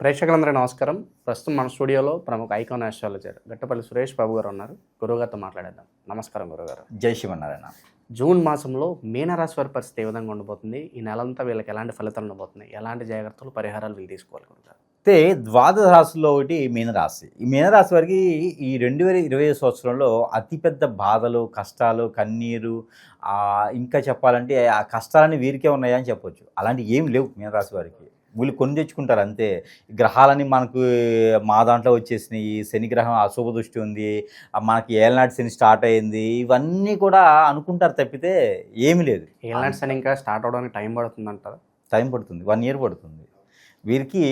ప్రేక్షకులందరూ నమస్కారం. ప్రస్తుతం మన స్టూడియోలో ప్రముఖ ఐకాన్ ఆస్ట్రాలజర్ గట్టపల్లి సురేష్ బాబు గారు ఉన్నారు. గురువుగారితో మాట్లాడేద్దాం. నమస్కారం గురుగారు జై శివనారాయణ జూన్ మాసంలో మీనరాశి వారి పరిస్థితి ఏ విధంగా ఉండబోతుంది? ఈ నెలంతా వీళ్ళకి ఎలాంటి ఫలితాలు ఉండబోతున్నాయి? ఎలాంటి జాగ్రత్తలు పరిహారాలు వీళ్ళు తీసుకోవాలి గురుగారు అయితే ద్వాదశ రాశుల్లో ఒకటి మీనరాశి. ఈ మీనరాశి వారికి ఈ రెండు వేల ఇరవై సంవత్సరంలో అతిపెద్ద బాధలు కష్టాలు కన్నీరు ఇంకా చెప్పాలంటే ఆ కష్టాలన్నీ వీరికే ఉన్నాయని చెప్పొచ్చు. అలాంటి ఏం లేవు మీనరాశి వారికి. వీళ్ళు కొని తెచ్చుకుంటారు అంతే. గ్రహాలని మనకు మా దాంట్లో వచ్చేసినాయి. శని గ్రహం అశుభ దృష్టి ఉంది. మనకి ఏలనాటి శని స్టార్ట్ అయింది. ఇవన్నీ కూడా అనుకుంటారు తప్పితే ఏమీ లేదు. ఏలాంటి అని ఇంకా స్టార్ట్ అవడానికి టైం పడుతుంది అంటారు టైం పడుతుంది. వన్ ఇయర్ పడుతుంది. వీరికి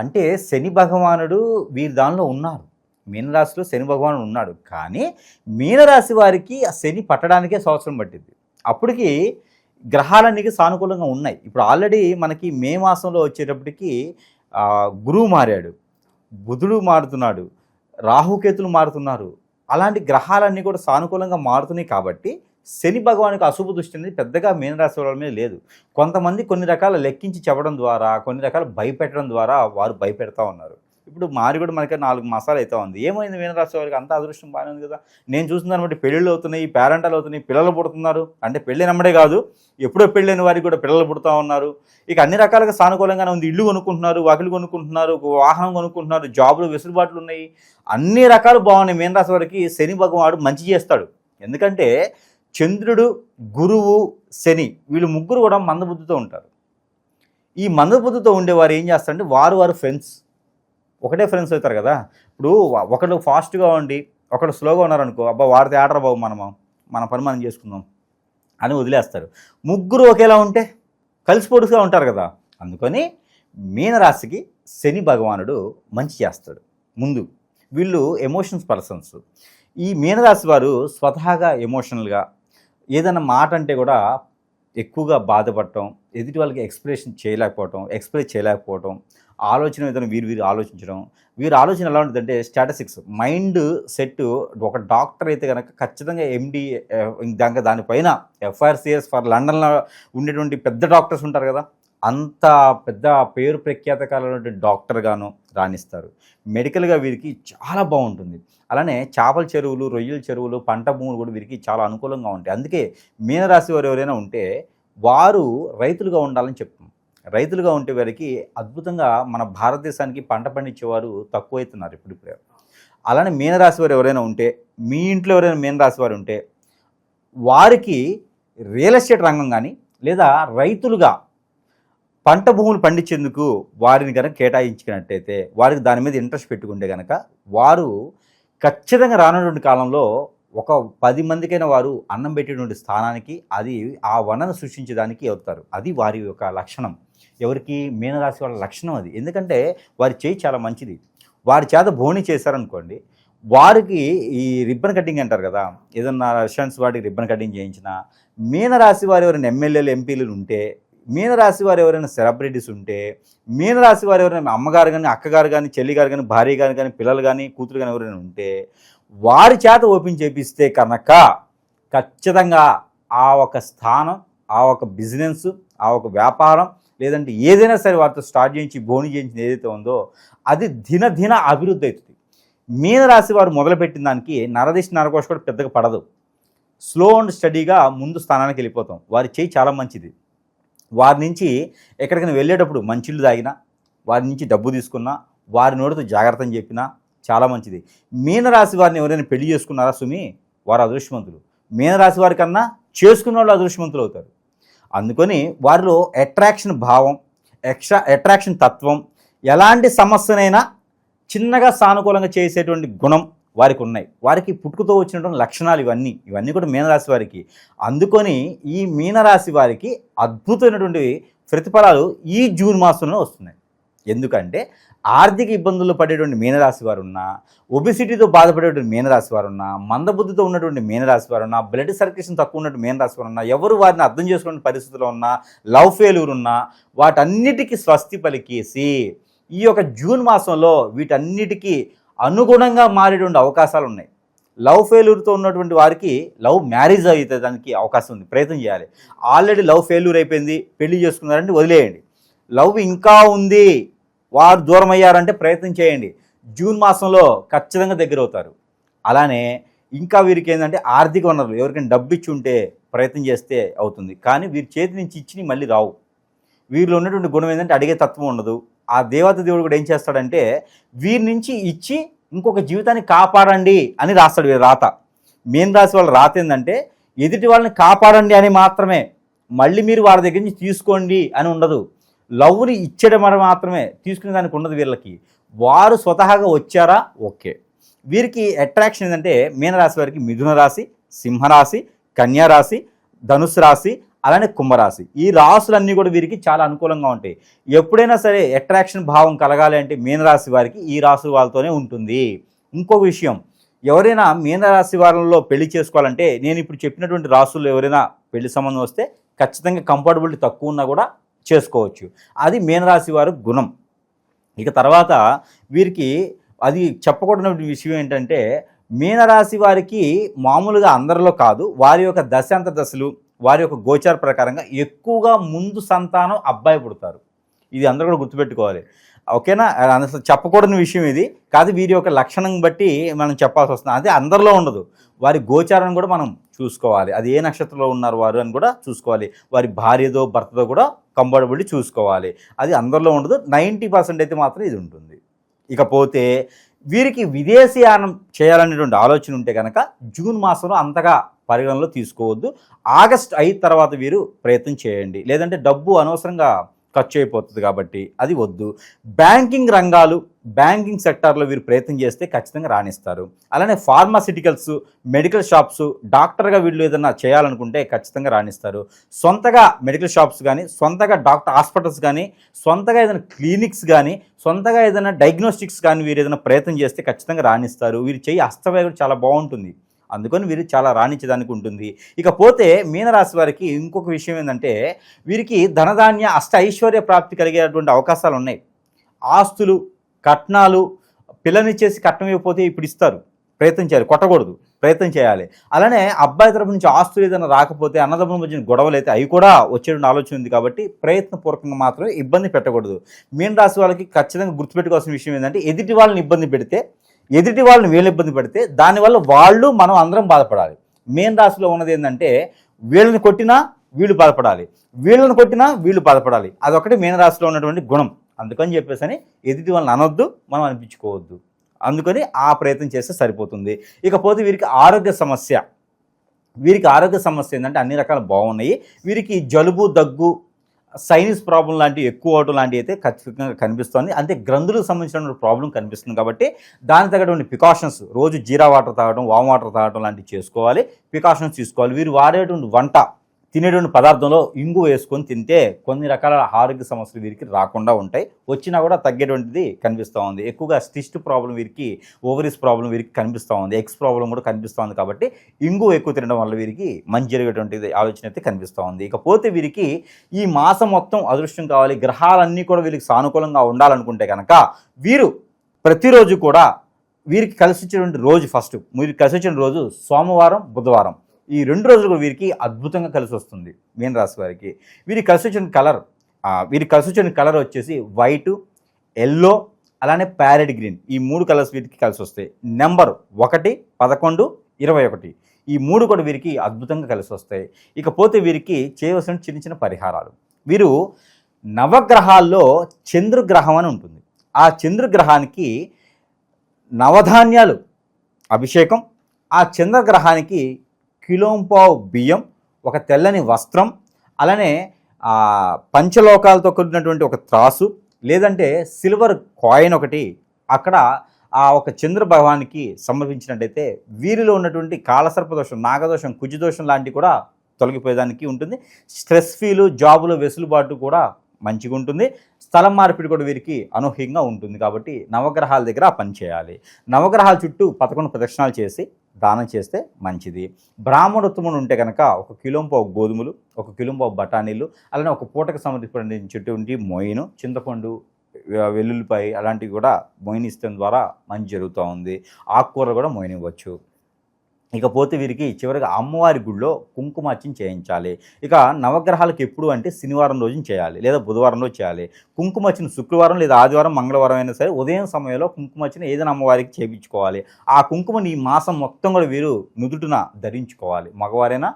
అంటే శని భగవానుడు వీరి దానిలో ఉన్నారు. మీనరాశిలో శని భగవానుడు ఉన్నాడు. కానీ మీనరాశి వారికి ఆ శని పట్టడానికే సంవత్సరం పట్టింది. అప్పటికి గ్రహాలన్నీ సానుకూలంగా ఉన్నాయి. ఇప్పుడు ఆల్రెడీ మనకి మే మాసంలో వచ్చేటప్పటికి గురువు మారాడు. బుధుడు మారుతున్నాడు. రాహుకేతులు మారుతున్నారు. అలాంటి గ్రహాలన్నీ కూడా సానుకూలంగా మారుతున్నాయి కాబట్టి శని భగవానికి అశుభ దృష్టి అనేది పెద్దగా మీనరాశి వాళ్ళ మీద లేదు. కొంతమంది కొన్ని రకాల లెక్కించి చెప్పడం ద్వారా కొన్ని రకాల భయపెట్టడం ద్వారా వారు భయపెడతా ఉన్నారు. ఇప్పుడు మారి కూడా మనకి నాలుగు మాసాలు అయితే ఉంది. ఏమైంది మీనరాశి వారికి? అంత అదృష్టం బాగానే ఉంది కదా. నేను చూసిన దాన్ని బట్టి పెళ్ళిళ్ళు అవుతున్నాయి పేరెంటాలు అవుతున్నాయి పిల్లలు పుడుతున్నారు. అంటే పెళ్ళి నమ్మడే కాదు ఎప్పుడో పెళ్ళైన వారికి కూడా పిల్లలు పుడతా ఉన్నారు. ఇక అన్ని రకాలుగా సానుకూలంగానే ఉంది. ఇల్లు కొనుక్కుంటున్నారు వాకిలు కొనుక్కుంటున్నారు ఒక వాహనం కొనుక్కుంటున్నారు జాబులు వెసులుబాట్లు ఉన్నాయి. అన్ని రకాలు బాగున్నాయి మీనరాశి వారికి. శని భగవాడు మంచి చేస్తాడు. ఎందుకంటే చంద్రుడు గురువు శని వీళ్ళు ముగ్గురు కూడా మందబుద్ధితో ఉంటారు. ఈ మందబుద్ధితో ఉండేవారు ఏం చేస్తారంటే వారు వారు ఫ్రెండ్స్ ఒకటే ఫ్రెండ్స్ అవుతారు కదా. ఇప్పుడు వ- ఒకళ్ళు ఫాస్ట్గా ఉండి ఒకళ్ళు స్లోగా ఉన్నారనుకో అబ్బా వాడితే ఆడరా బాబు మనము మన పని మనం చేసుకుందాం అని వదిలేస్తారు. ముగ్గురు ఒకేలా ఉంటే కలిసిపోటుగా ఉంటారు కదా. అందుకని మీనరాశికి శని భగవానుడు మంచి చేస్తాడు. ముందు వీళ్ళు ఎమోషన్స్ పర్సన్స్ ఈ మీనరాశి వారు స్వతహాగా ఎమోషనల్గా ఏదైనా మాట అంటే కూడా ఎక్కువగా బాధపడటం ఎదుటి వాళ్ళకి ఎక్స్ప్రెషన్ చేయలేకపోవటం ఎక్స్ప్రెస్ చేయలేకపోవటం ఆలోచన విధానం వీరు వీరు ఆలోచించడం. వీరి ఆలోచన ఎలా ఉంటుందంటే స్టాటసిక్స్ మైండ్ సెట్ ఒక డాక్టర్ అయితే కనుక ఖచ్చితంగా ఎండి దాకా దానిపైన ఎఫ్ఆర్సిఎస్ ఫర్ లండన్లో ఉండేటువంటి పెద్ద డాక్టర్స్ ఉంటారు కదా అంత పెద్ద పేరు ప్రఖ్యాత కాలంలో డాక్టర్ గాను రాణిస్తారు. మెడికల్గా వీరికి చాలా బాగుంటుంది. అలానే చేపల చెరువులు రొయ్యల చెరువులు పంట భూములు కూడా వీరికి చాలా అనుకూలంగా ఉంటాయి. అందుకే మీనరాశి వారు ఎవరైనా ఉంటే వారు రైతులుగా ఉండాలని చెప్తాం. రైతులుగా ఉండే వారికి అద్భుతంగా మన భారతదేశానికి పంట పండించేవారు తక్కువైతున్నారు ఇప్పుడిప్పుడే. అలానే మీనరాశి వారు ఎవరైనా ఉంటే మీ ఇంట్లో ఎవరైనా మీనరాశి వారు ఉంటే వారికి రియల్ ఎస్టేట్ రంగం కానీ లేదా రైతులుగా పంట భూములు పండించేందుకు వారిని కనుక కేటాయించినట్టయితే వారికి దాని మీద ఇంట్రెస్ట్ పెట్టుకుంటే కనుక వారు ఖచ్చితంగా రానటువంటి కాలంలో ఒక పది మందికైనా వారు అన్నం పెట్టేటువంటి స్థానానికి అది ఆ వనను సృష్టించడానికి అవుతారు. అది వారి యొక్క లక్షణం. ఎవరికి మీనరాశి వాళ్ళ లక్షణం అది. ఎందుకంటే వారి చేయి చాలా మంచిది. వారి చేత భోని చేశారనుకోండి వారికి ఈ రిబ్బన్ కటింగ్ అంటారు కదా ఏదన్నా రెస్టారెంట్స్ వాటికి రిబ్బన్ కటింగ్ చేయించిన మీనరాశి వారు ఎవరైనా ఎమ్మెల్యేలు ఎంపీలు ఉంటే మీనరాశి వారు ఎవరైనా సెలబ్రిటీస్ ఉంటే మీనరాశి వారు ఎవరైనా అమ్మగారు కానీ అక్కగారు కానీ చెల్లి గారు కానీ భార్య గారు కానీ పిల్లలు కానీ కూతురు కానీ ఎవరైనా ఉంటే వారి చేత ఓపెన్ చేపిస్తే కనుక ఖచ్చితంగా ఆ ఒక స్థానం ఆ ఒక బిజినెస్ ఆ ఒక వ్యాపారం లేదంటే ఏదైనా సరే వారితో స్టార్ట్ చేయించి బోని చేయించింది ఏదైతే ఉందో అది దినదిన అభివృద్ధి అవుతుంది. మీనరాశి వారు మొదలుపెట్టిన దానికి నరదిశ నరకోశ కూడా పెద్దగా పడదు. స్లో అండ్ స్టడీగా ముందు స్థానానికి వెళ్ళిపోతాం. వారి చేయి చాలా మంచిది. వారి నుంచి ఎక్కడికైనా వెళ్ళేటప్పుడు మంచిళ్ళు తాగినా వారి నుంచి డబ్బు తీసుకున్నా వారి నోటితో జాగ్రత్త అని చెప్పినా చాలా మంచిది. మీనరాశి వారిని ఎవరైనా పెళ్ళి చేసుకున్నారా సుమి? వారు అదృష్టవంతులు. మీనరాశి వారి కన్నా చేసుకున్న వాళ్ళు అదృష్టవంతులు అవుతారు. అందుకని వారిలో అట్రాక్షన్ భావం ఎక్స్ట్రా అట్రాక్షన్ తత్వం ఎలాంటి సమస్యనైనా చిన్నగా సానుకూలంగా చేసేటువంటి గుణం వారికి ఉన్నాయి. వారికి పుట్టుకతో వచ్చినటువంటి లక్షణాలు ఇవన్నీ ఇవన్నీ కూడా మీనరాశి వారికి. అందుకొని ఈ మీనరాశి వారికి అద్భుతమైనటువంటి ప్రతిఫలాలు ఈ జూన్ మాసంలో వస్తున్నాయి. ఎందుకంటే ఆర్థిక ఇబ్బందులు పడేటువంటి మీనరాశి వారు ఉన్నా ఒబిసిటీతో బాధపడేటువంటి మీనరాశి వారు ఉన్నా మందబుద్ధితో ఉన్నటువంటి మీనరాశి వారు ఉన్నా బ్లడ్ సర్క్యులేషన్ తక్కువ ఉన్నటువంటి మీనరాశి వారు ఉన్నా ఎవరు వారిని అర్థం చేసుకునే పరిస్థితిలో ఉన్నా లవ్ ఫెయిల్యూర్ ఉన్నా వాటన్నిటికీ స్వస్తి పలికేసి ఈ యొక్క జూన్ మాసంలో వీటన్నిటికీ అనుగుణంగా మారేటువంటి అవకాశాలు ఉన్నాయి. లవ్ ఫెయిల్యూర్తో ఉన్నటువంటి వారికి లవ్ మ్యారేజ్ అయితే దానికి అవకాశం ఉంది. ప్రయత్నం చేయాలి. ఆల్రెడీ లవ్ ఫెయిల్యూర్ అయిపోయింది. పెళ్ళి చేసుకున్నారంటే వదిలేయండి. లవ్ ఇంకా ఉంది. వారు దూరం అయ్యారంటే ప్రయత్నం చేయండి. జూన్ మాసంలో ఖచ్చితంగా దగ్గర అవుతారు అలానే ఇంకా వీరికి ఏంటంటే ఆర్థిక వనరులు ఎవరికైనా డబ్బు ఇచ్చి ఉంటే ప్రయత్నం చేస్తే అవుతుంది. కానీ వీరి చేతి నుంచి ఇచ్చి మళ్ళీ రావు. వీరిలో ఉన్నటువంటి గుణం ఏంటంటే అడిగే తత్వం ఉండదు. ఆ దేవత దేవుడు కూడా ఏం చేస్తాడంటే వీరి నుంచి ఇచ్చి ఇంకొక జీవితాన్ని కాపాడండి అని రాస్తాడు వీరి రాత. మేము రాశి వాళ్ళ రాత ఏంటంటే ఎదుటి వాళ్ళని కాపాడండి అని మాత్రమే. మళ్ళీ మీరు వాళ్ళ దగ్గర నుంచి తీసుకోండి అని ఉండదు. లవ్ని ఇచ్చడం అని మాత్రమే తీసుకునే దానికి ఉండదు వీళ్ళకి. వారు స్వతహాగా వచ్చారా? ఓకే. వీరికి అట్రాక్షన్ ఏంటంటే మీనరాశి వారికి మిథున రాశి సింహరాశి కన్యారాశి ధనుసు రాశి అలానే కుంభరాశి. ఈ రాసులన్నీ కూడా వీరికి చాలా అనుకూలంగా ఉంటాయి. ఎప్పుడైనా సరే అట్రాక్షన్ భావం కలగాలి అంటే మీనరాశి వారికి ఈ రాశి వాళ్ళతోనే ఉంటుంది. ఇంకొక విషయం ఎవరైనా మీనరాశి వారంలో పెళ్ళి చేసుకోవాలంటే నేను ఇప్పుడు చెప్పినటువంటి రాసులు ఎవరైనా పెళ్ళి సంబంధం వస్తే ఖచ్చితంగా కంఫర్టబిలిటీ తక్కువ ఉన్నా కూడా చేసుకోవచ్చు. అది మీనరాశి వారి గుణం. ఇక తర్వాత వీరికి అది చెప్పకూడని విషయం ఏంటంటే మీనరాశి వారికి మామూలుగా అందరిలో కాదు వారి యొక్క దశాంత దశలు వారి యొక్క గోచార ప్రకారంగా ఎక్కువగా ముందు సంతానం అబ్బాయి పుడతారు. ఇది అందరూ కూడా గుర్తుపెట్టుకోవాలి. ఓకేనా? అసలు చెప్పకూడని విషయం ఇది. కాదు వీరి యొక్క లక్షణం బట్టి మనం చెప్పాల్సి వస్తుంది. అది అందరిలో ఉండదు. వారి గోచారం కూడా మనం చూసుకోవాలి. అది ఏ నక్షత్రంలో ఉన్నారు వారు అని కూడా చూసుకోవాలి. వారి భార్యదో భర్తతో కూడా కంఫర్టబిలిటీ చూసుకోవాలి. అది అందరిలో ఉండదు. నైంటీ పర్సెంట్ అయితే మాత్రం ఇది ఉంటుంది. ఇకపోతే వీరికి విదేశీయానం చేయాలనేటువంటి ఆలోచన ఉంటే కనుక జూన్ మాసంలో అంతగా పరిగణలో తీసుకోవద్దు. ఆగస్ట్ అయిన తర్వాత వీరు ప్రయత్నం చేయండి. లేదంటే డబ్బు అనవసరంగా ఖర్చు అయిపోతుంది కాబట్టి అది వద్దు. బ్యాంకింగ్ రంగాలు బ్యాంకింగ్ సెక్టార్లో వీరు ప్రయత్నం చేస్తే ఖచ్చితంగా రాణిస్తారు. అలానే ఫార్మాసిటికల్స్ మెడికల్ షాప్స్ డాక్టర్గా వీళ్ళు ఏదైనా చేయాలనుకుంటే ఖచ్చితంగా రాణిస్తారు. సొంతగా మెడికల్ షాప్స్ కానీ సొంతగా డాక్టర్ హాస్పిటల్స్ కానీ సొంతగా ఏదైనా క్లినిక్స్ కానీ సొంతగా ఏదైనా డయాగ్నోస్టిక్స్ కానీ వీరు ఏదైనా ప్రయత్నం చేస్తే ఖచ్చితంగా రాణిస్తారు. వీరు చేయి హస్తవేగం చాలా బాగుంటుంది. అందుకని వీరు చాలా రాణించడానికి ఉంటుంది ఇకపోతే మీనరాశి వారికి ఇంకొక విషయం ఏంటంటే వీరికి ధనధాన్య అష్ట ఐశ్వర్య ప్రాప్తి కలిగేటువంటి అవకాశాలు ఉన్నాయి ఆస్తులు కట్నాలు పిల్లనిచ్చేసి కట్నం ఇవ్వకపోతే ఇప్పుడు ఇస్తారు. ప్రయత్నం చేయాలి కొట్టకూడదు ప్రయత్నం చేయాలి. అలానే అబ్బాయి తరపు నుంచి ఆస్తులు ఏదైనా రాకపోతే అన్నదమ్ముల మధ్య గొడవలు అయితే అవి కూడా వచ్చేటువంటి ఆలోచన ఉంది కాబట్టి ప్రయత్నపూర్వకంగా మాత్రమే ఇబ్బంది పెట్టకూడదు. మీన రాశి వాళ్ళకి ఖచ్చితంగా గుర్తుపెట్టుకోవాల్సిన విషయం ఏంటంటే ఎదుటి వాళ్ళని ఇబ్బంది పెడితే ఎదుటి వాళ్ళని వీళ్ళు ఇబ్బంది పెడితే దానివల్ల వాళ్ళు మనం అందరం బాధపడాలి. మెయిన్ రాశిలో ఉన్నది ఏంటంటే వీళ్ళని కొట్టినా వీళ్ళు బాధపడాలి. వీళ్ళని కొట్టినా వీళ్ళు బాధపడాలి. అదొకటి మీన రాశిలో ఉన్నటువంటి గుణం. అందుకని చెప్పేసి అని ఎదుటి వాళ్ళని అనొద్దు మనం అనిపించుకోవద్దు. అందుకని ఆ ప్రయత్నం చేస్తే సరిపోతుంది. ఇకపోతే వీరికి ఆరోగ్య సమస్య. వీరికి ఆరోగ్య సమస్య ఏంటంటే అన్ని రకాల బాగున్నాయి. వీరికి జలుబు దగ్గు సైనస్ ప్రాబ్లం లాంటివి ఎక్కువ అవడం లాంటివి అయితే ఖచ్చితంగా కనిపిస్తుంది. అంటే గ్రంథులకు సంబంధించిన ప్రాబ్లం కనిపిస్తుంది కాబట్టి దానికి తగ్గటువంటి ప్రికాషన్స్ రోజు జీరా వాటర్ తాగడం వామ్ వాటర్ తాగడం లాంటివి చేసుకోవాలి. ప్రికాషన్స్ తీసుకోవాలి. వీరు వాడేటువంటి వంట తినేటువంటి పదార్థంలో ఇంగు వేసుకొని తింటే కొన్ని రకాల ఆరోగ్య సమస్యలు వీరికి రాకుండా ఉంటాయి. వచ్చినా కూడా తగ్గేటువంటిది కనిపిస్తూ ఉంది. ఎక్కువగా స్టిస్ట్ ప్రాబ్లం వీరికి ఓవరీస్ ప్రాబ్లం వీరికి కనిపిస్తూ ఉంది. ఎక్స్ ప్రాబ్లం కూడా కనిపిస్తూ ఉంది కాబట్టి ఇంగు ఎక్కువ తినడం వల్ల వీరికి మంచి జరిగేటువంటిది ఆలోచన అయితే కనిపిస్తూ ఉంది. ఇకపోతే వీరికి ఈ మాసం మొత్తం అదృష్టం కావాలి. గ్రహాలన్నీ కూడా వీరికి సానుకూలంగా ఉండాలనుకుంటే కనుక వీరు ప్రతిరోజు కూడా వీరికి కలిసి వచ్చేటువంటి రోజు ఫస్ట్. వీరికి కలిసి వచ్చిన రోజు సోమవారం బుధవారం. ఈ రెండు రోజులు వీరికి అద్భుతంగా కలిసి వస్తుంది మీన రాశి వారికి. వీరికి కలిసి వచ్చిన కలర్ వీరికి కలిసి వచ్చిన కలర్ వచ్చేసి వైట్ ఎల్లో అలానే ప్యారెట్ గ్రీన్. ఈ మూడు కలర్స్ వీరికి కలిసి వస్తాయి. నెంబర్ ఒకటి పదకొండు ఇరవై ఒకటి. ఈ మూడు కూడా వీరికి అద్భుతంగా కలిసి వస్తాయి. ఇకపోతే వీరికి చేయవలసిన చిన్న చిన్న పరిహారాలు. వీరు నవగ్రహాల్లో చంద్రగ్రహం అని ఉంటుంది. ఆ చంద్రగ్రహానికి నవధాన్యాలు అభిషేకం ఆ చంద్రగ్రహానికి కిలోంపావు బియ్యం ఒక తెల్లని వస్త్రం అలానే పంచలోకాలతో కూడినటువంటి ఒక త్రాసు లేదంటే సిల్వర్ కాయిన్ ఒకటి అక్కడ ఆ ఒక చంద్ర భగవానికి సమర్పించినట్టయితే వీరిలో ఉన్నటువంటి కాలసర్పదోషం నాగదోషం కుజదోషం లాంటివి కూడా తొలగిపోయేదానికి ఉంటుంది. స్ట్రెస్ ఫీలు జాబులు వెసులుబాటు కూడా మంచిగా ఉంటుంది స్థలం మార్పిడి కూడా వీరికి అనూహ్యంగా ఉంటుంది కాబట్టి నవగ్రహాల దగ్గర పనిచేయాలి నవగ్రహాల చుట్టూ పదకొండు ప్రదక్షిణాలు చేసి దానం చేస్తే మంచిది. బ్రాహ్మణోత్తముడు ఉంటే కనుక ఒక కిలోంపావు గోధుమలు ఒక కిలోంపావు బఠానీలు అలానే ఒక పూటకు సంబంధించినటువంటి మొయిను చింతపండు ఆ, వెల్లుల్లిపాయ అలాంటివి కూడా మొయిన్ ఇష్టం ద్వారా మంచి జరుగుతూ ఉంది. ఆకుకూరలు కూడా మొయిన్ ఇవ్వచ్చు ఇకపోతే వీరికి చివరిగా అమ్మవారి గుడిలో కుంకుమార్చన చేయించాలి. ఇక నవగ్రహాలకు ఎప్పుడు అంటే శనివారం రోజున చేయాలి లేదా బుధవారం రోజు చేయాలి. కుంకుమార్చన శుక్రవారం లేదా ఆదివారం మంగళవారం అయినా సరే ఉదయం సమయంలో కుంకుమార్చన ఏదైనా అమ్మవారికి చేయించుకోవాలి. ఆ కుంకుమని ఈ మాసం మొత్తం కూడా వీరు నుదుటిన ధరించుకోవాలి. మగవారైనా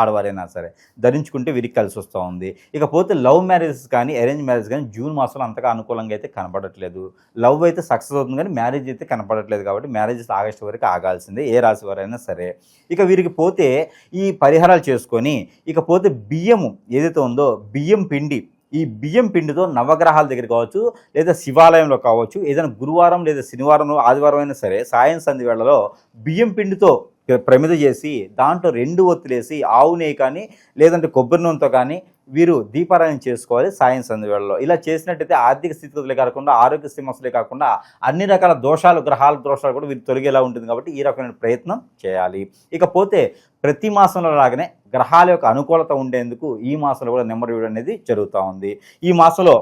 ఆడవారైనా సరే ధరించుకుంటే వీరికి కలిసి వస్తూ ఉంది. ఇకపోతే లవ్ మ్యారేజెస్ కానీ అరేంజ్ మ్యారేజ్ కానీ జూన్ మాసంలో అంతగా అనుకూలంగా అయితే కనపడట్లేదు. లవ్ అయితే సక్సెస్ అవుతుంది కానీ మ్యారేజ్ అయితే కనపడట్లేదు కాబట్టి మ్యారేజెస్ ఆగస్టు వరకు ఆగాల్సిందే ఏ రాశి వారైనా సరే. ఇక వీరికి పోతే ఈ పరిహారాలు చేసుకొని ఇకపోతే బియ్యము ఏదైతే ఉందో బియ్యం పిండి ఈ బియ్యం పిండితో నవగ్రహాల దగ్గర కావచ్చు లేదా శివాలయంలో కావచ్చు ఏదైనా గురువారం లేదా శనివారం ఆదివారం అయినా సరే సాయం సంధి వేళలో బియ్యం పిండితో ప్రమిద చేసి దాంట్లో రెండు ఒత్తులేసి ఆవు నెయ్యి కానీ లేదంటే కొబ్బరి నూనెతో కానీ వీరు దీపారాయణ చేసుకోవాలి సాయం సంధి వేళలో. ఇలా చేసినట్టయితే ఆర్థిక స్థితిగతులే కాకుండా ఆరోగ్య సమస్యలే కాకుండా అన్ని రకాల దోషాలు గ్రహాల దోషాలు కూడా వీరు తొలగేలా ఉంటుంది కాబట్టి ఈ రకమైన ప్రయత్నం చేయాలి. ఇకపోతే ప్రతి మాసంలో లాగానే గ్రహాల యొక్క అనుకూలత ఉండేందుకు ఈ మాసంలో కూడా నెంబర్ ఇవ్వడం అనేది జరుగుతూ ఉంది. ఈ మాసంలో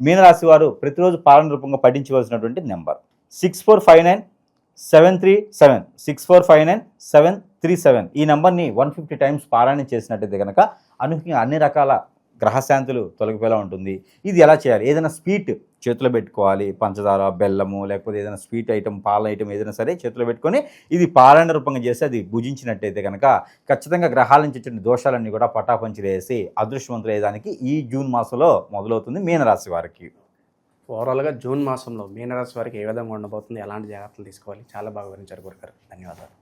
మీనరాశి వారు ప్రతిరోజు పాలన రూపంగా పఠించవలసినటువంటి number. Six four five nine seven three seven six four five nine seven three seven. ఈ నెంబర్ని వన్ ఫిఫ్టీ టైమ్స్ పారాయణ చేసినట్టయితే కనుక అనూహ్యంగా అన్ని రకాల గ్రహశాంతులు తొలగిపోయేలా ఉంటుంది. ఇది ఎలా చేయాలి? ఏదైనా స్వీట్ చేతిలో పెట్టుకోవాలి. పంచదార బెల్లము లేకపోతే ఏదైనా స్వీట్ ఐటెం పాల ఐటెం ఏదైనా సరే చేతిలో పెట్టుకొని ఇది పారాయణ రూపంగా చేసి అది భుజించినట్టయితే కనుక ఖచ్చితంగా గ్రహాల నుంచి వచ్చిన దోషాలన్నీ కూడా పటాపంచి వేసి అదృష్టవంతులు అయ్యేదానికి ఈ జూన్ మాసంలో మొదలవుతుంది మీనరాశి వారికి. ఓవరాల్గా జూన్ మాసంలో మీనరాశి వారికి ఏ విధంగా ఉండబోతుంది? ఎలాంటి జాగ్రత్తలు తీసుకోవాలి? చాలా బాగా వివరించారు గురుగారు. ధన్యవాదాలు.